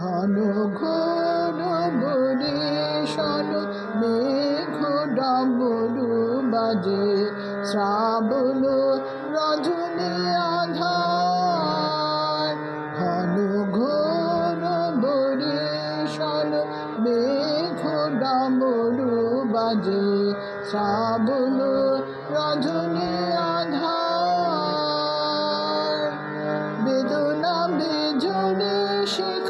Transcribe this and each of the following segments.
ঘন ঘন বরিশন মেঘ ডমরু বাজে শ্রাবণ রজনী আধার ঘন ঘন বরিশন মেঘ ডমরু বাজে, শ্রাবণ রজনী আধার। বেদনা বেজনে শিখা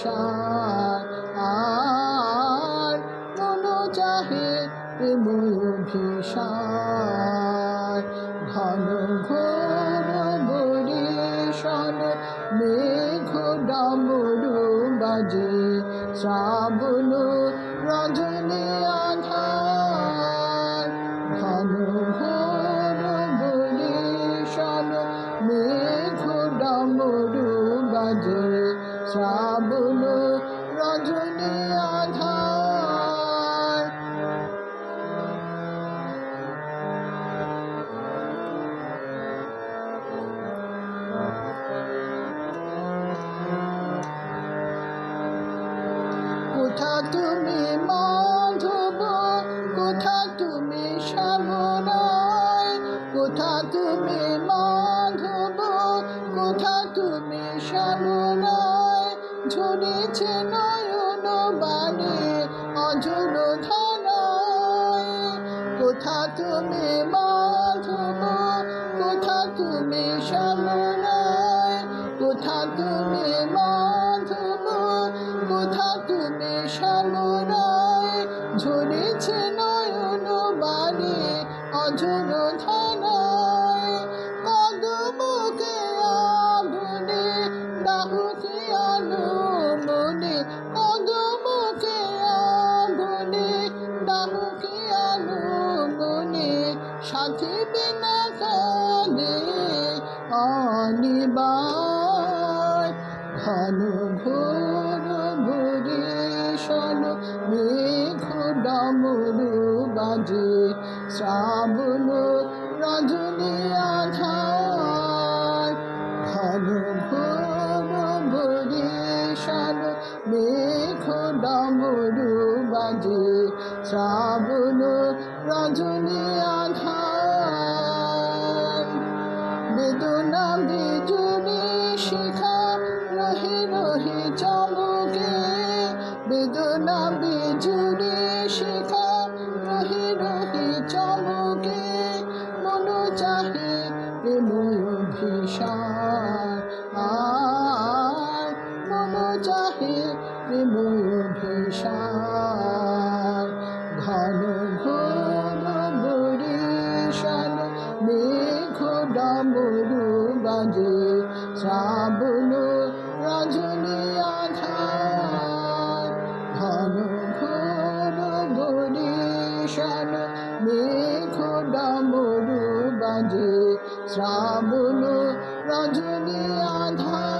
ভীষণ আর মন চাহে প্রেম ভীষণ ঘন ঘোর বরিশন মেঘ ডামরু বাজে শ্রাবণ রজনী শ্রাবণ রজনী আধার। কোথা তুমি মাধব কোথা তুমি শ্যামনায় কোথা তুমি মাধব কোথা তুমি শ্যামনায় ঝরেছে নয়ন বাণী অজর ধারায় কোথা তুমি মাধব, কোথা তুমি শ্যামনায় কোথা তুমি মাধব, কোথা তুমি শ্যামরায় ঝরেছে নয়ন বাণী অঝর ধানায়। বিনা কাঁদে অনিবার ঘন ঘোর ভরিষণ মেঘ ডমরু বাজে শ্রাবণ রজনী আধার ঘন ঘোর ডমরু বাজে শ্রাবণ রজনী বেদনা বিজুরি শিখা, রহে রহে চমকে। বেদনা বিজুরি শিখা, রহে রহে চমকে। মন চাহে প্রেম ভীষণ মন চাহে প্রেম ভীষণ ঘন ঘোর বরিশন মেঘ ডমরু বাজে শ্রাবণ রজনী আধার ঘন ঘোর বরিশন মেঘ ডমরু বাজে শ্রাবণ রজনী আধার ঘন